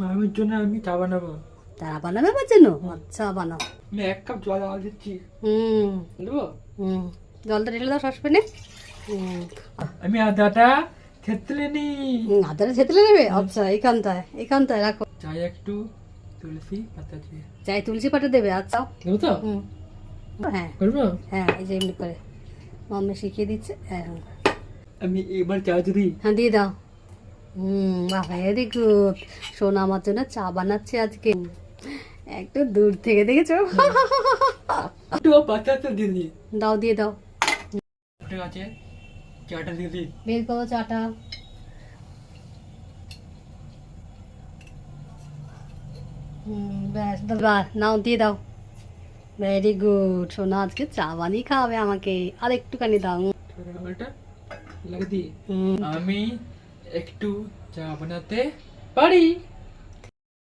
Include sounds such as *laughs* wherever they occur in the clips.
মামির জন্য আমি চা বানাবো। তারা বানাবে আমার জন্য? আচ্ছা বানাও। আমি এক কাপ জল আওয়াজ দিচ্ছি। হুম। দেবো? হুম। জলটা ঢেলে দাও সসপ্যানে। আমি আদাটা ক্ষেত্রে নি আদাটা থেতলে নেবে? আচ্ছা এইখানটায় এইখানটায় রাখো। চাই একটু তুলসী পাতা দিয়ে। চাই তুলসী পাতা দেবে আচ্ছা। দেবো তো? হুম। হ্যাঁ। করব? হ্যাঁ এই যে এমনি করে। মাম্মি শিখিয়ে দিচ্ছে। হ্যাঁ। আমি এবার চা যদি হ্যাঁ দিয়ে দাও। হুম ভেরি গুড সোনা আমার জন্য চা বানাচ্ছে আজকে। একটু দূর থেকে দেখেছ? পাতাটা দিয়ে দিই। দাও দিয়ে দাও। ঠিক আছে চাটা দিয়ে দিই। বের করো চাটা। হুম ব্যাস দাও, নাও দিয়ে দাও। ভেরি গুড সোনা আজকে চা বানিয়ে খাওয়াবে আমাকে। আর একটুখানি দাও। আমি একটু চা বানাতে পারি।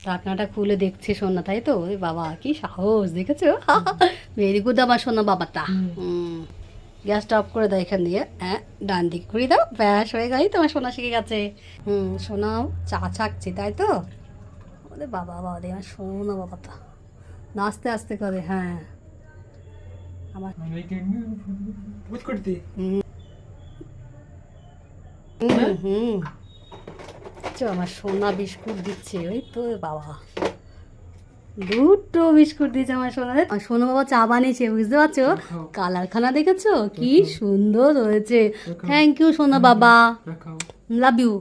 ঢাকনাটা খুলে দেখছে সোনা তাই তো? ওরে বাবা কি সাহস দেখেছ? *laughs* ভেরি গুড আমার সোনা বাবাটা। গ্যাসটা অফ করে দাও এখান দিয়ে। হ্যাঁ ডান দিক করে দাও। ব্যাস হয়ে গেলেই তোমার সোনা শিখে গেছে। হুম সোনাও চা ছাকছে তাই তো? ওরে বাবা বাবা রে আমার সোনা বাবাটা। না আস্তে করে হ্যাঁ। আমার হুম। হুম চ আমার সোনা বিস্কুট দিচ্ছে ওই তো বাবা। দুটো বিস্কুট দিয়েছে আমার সোনা আমার সোনা বাবা চা বানিয়েছে বুঝতে পারছ? কালারখানা দেখেছ? কি সুন্দর হয়েছে। থ্যাংক ইউ সোনা বাবা। Love you